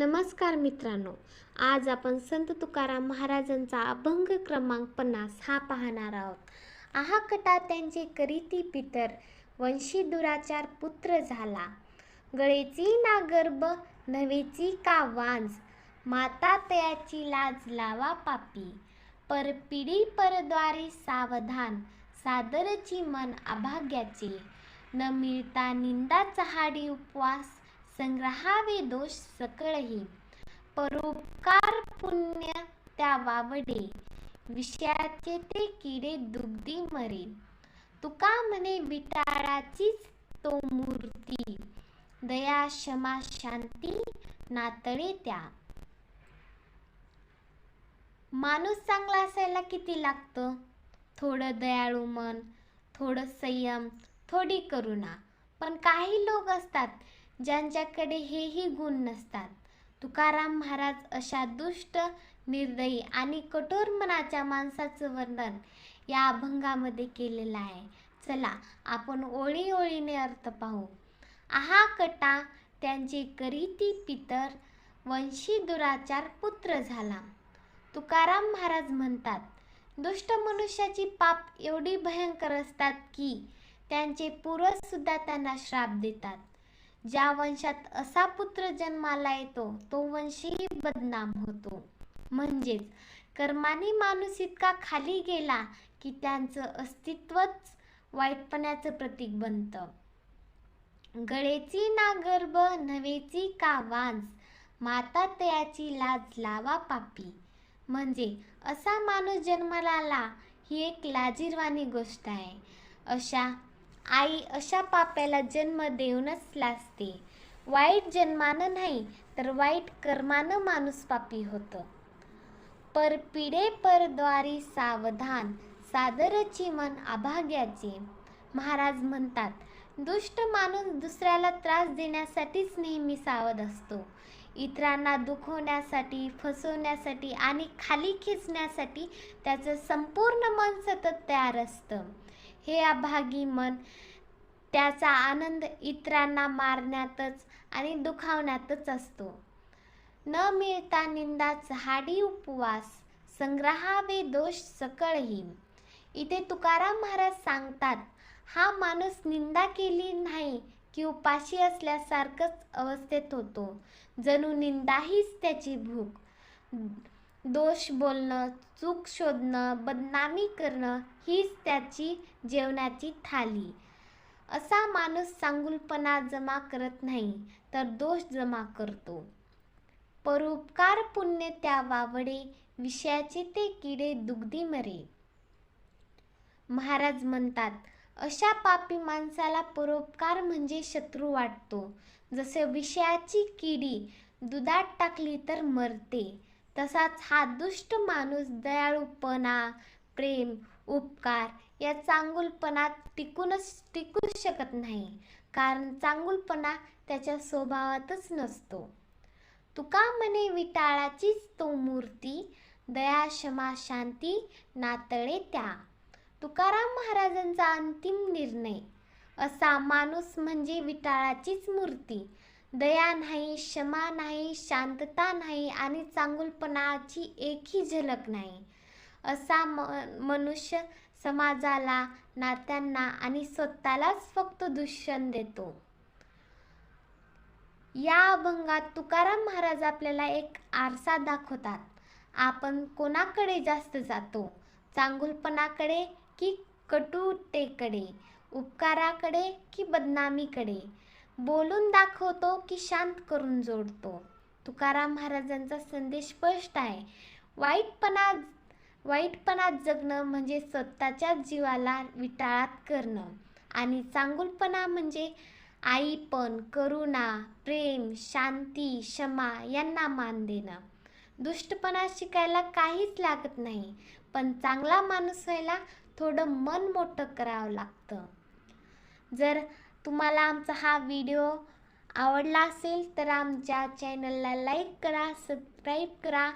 नमस्कार मित्रांनो आज आपण संत तुकाराम महाराजांचा अभंग क्रमांक पन्नास हा पाहणार आहोत. आहाकटा त्यांचे करीती पितर वंशी दुराचार पुत्र झाला. गळेची ना गर्भ नवेची का वांज माता तयाची लाज लावा पापी. परपिढी परद्वारे सावधान सादरची मन अभाग्याचे. न मिळता निंदा चहाडी उपवास संग्रहावे दोष सकळही. परोपकार पुण्य त्या वावडे विषयाचे ते किडे दुग्धी मरे. तुका म्हणे विटाळाचीच तो मूर्ती. दया क्षमा शांती नातळे त्या. माणूस चांगला असायला किती लागतं? थोडं दयाळू मन थोडं संयम थोडी करुणा. पण काही लोक असतात ज्यांच्याकडे हेही गुण नसतात. तुकाराम महाराज अशा दुष्ट निर्दयी आणि कठोर मनाच्या माणसाचं वर्णन या अभंगामध्ये केलेलं आहे. चला आपण ओळी ओळीने अर्थ पाहू. आहा कटा त्यांचे करीती पितर वंशी दुराचार पुत्र झाला. तुकाराम महाराज म्हणतात दुष्ट मनुष्याची पाप एवढी भयंकर असतात की त्यांचे पूर्वजसुद्धा त्यांना श्राप देतात. ज्या वंशात असा पुत्र जन्माला येतो तो वंशही बदनाम होतो. म्हणजेच कर्माने माणूस इतका खाली गेला की त्यांचं अस्तित्वच वाईटपणाचं प्रतीक बनतं. गळेची ना गर्भ नवेची का वांज माता तयाची लाज लावा पापी. म्हणजे असा माणूस जन्माला आला ही एक लाजीरवाणी गोष्ट आहे. अशा आई अशा पाप्याला जन्म देऊनच लाजते. वाईट जन्मानं नाही तर वाईट कर्मानं माणूस पापी होतं. परपिडे परद्वारी सावधान सादरची मन अभाग्याचे. महाराज म्हणतात दुष्ट माणूस दुसऱ्याला त्रास देण्यासाठीच नेहमी सावध असतो. इतरांना दुखवण्यासाठी फसवण्यासाठी आणि खाली खेचण्यासाठी त्याचं संपूर्ण मन सतत तयार असतं. हे अभागी मन त्याचा आनंद इतरांना मारण्यातच आणि दुखावण्यातच असतो. न मिळता निंदा हाडी उपवास संग्रहावे दोष सकळही. इथे तुकाराम महाराज सांगतात हा माणूस निंदा केली नाही की उपाशी असल्यासारखंच अवस्थेत होतो. जणू निंदाहीच त्याची भूक. दोष बोलणं चूक शोधणं बदनामी करणं हीच त्याची जेवणाची थाली. असा माणूस चांगुलपणा जमा करत नाही तर दोष जमा करतो. परोपकार पुण्य त्या वावडे विषयाचे ते किडे दुग्धी मरे. महाराज म्हणतात अशा पापी माणसाला परोपकार म्हणजे शत्रू वाटतो. जसे विषयाची किडी दुधात टाकली तर मरते. तसाच हा दुष्ट माणूस दयाळूपणा प्रेम उपकार या चांगुलपणात टिकूनच टिकू शकत नाही. कारण चांगुलपणा त्याच्या स्वभावातच नसतो. तुका म्हणे विटाळाचीच तो मूर्ती दया क्षमा शांती नातळे त्या. तुकाराम महाराजांचा अंतिम निर्णय. असा माणूस म्हणजे विटाळाचीच मूर्ती. दया नाही क्षमा नाही शांतता नाही आणि चांगुलपणाची एकही झलक नाही. असा म मनुष्य समाजाला नात्यांना आणि स्वतःलाच फक्त दूषण देतो. या अभंगात तुकाराम महाराज आपल्याला एक आरसा दाखवतात. आपण कोणाकडे जास्त जातो? चांगुलपणाकडे की कटुतेकडे? उपकाराकडे की बदनामीकडे? बोलून दाखवतो की शांत करून जोडतो. तुकाराम महाराजांचा संदेश स्पष्ट आहे. वाईटपणा वाईटपणात जगणं म्हणजे स्वतःच्या जीवाला विटाळात करणं. आणि चांगुलपणा म्हणजे आईपण करुणा प्रेम शांती क्षमा यांना मान देणं. दुष्टपणा शिकायला काहीच लागत नाही पण चांगला माणूस व्हायला थोडं मन मोठं करावं लागतं. जर तुम्हाला आमचा हा व्हिडिओ आवडला असेल तर आमच्या चॅनलला लाईक करा सबस्क्राईब करा.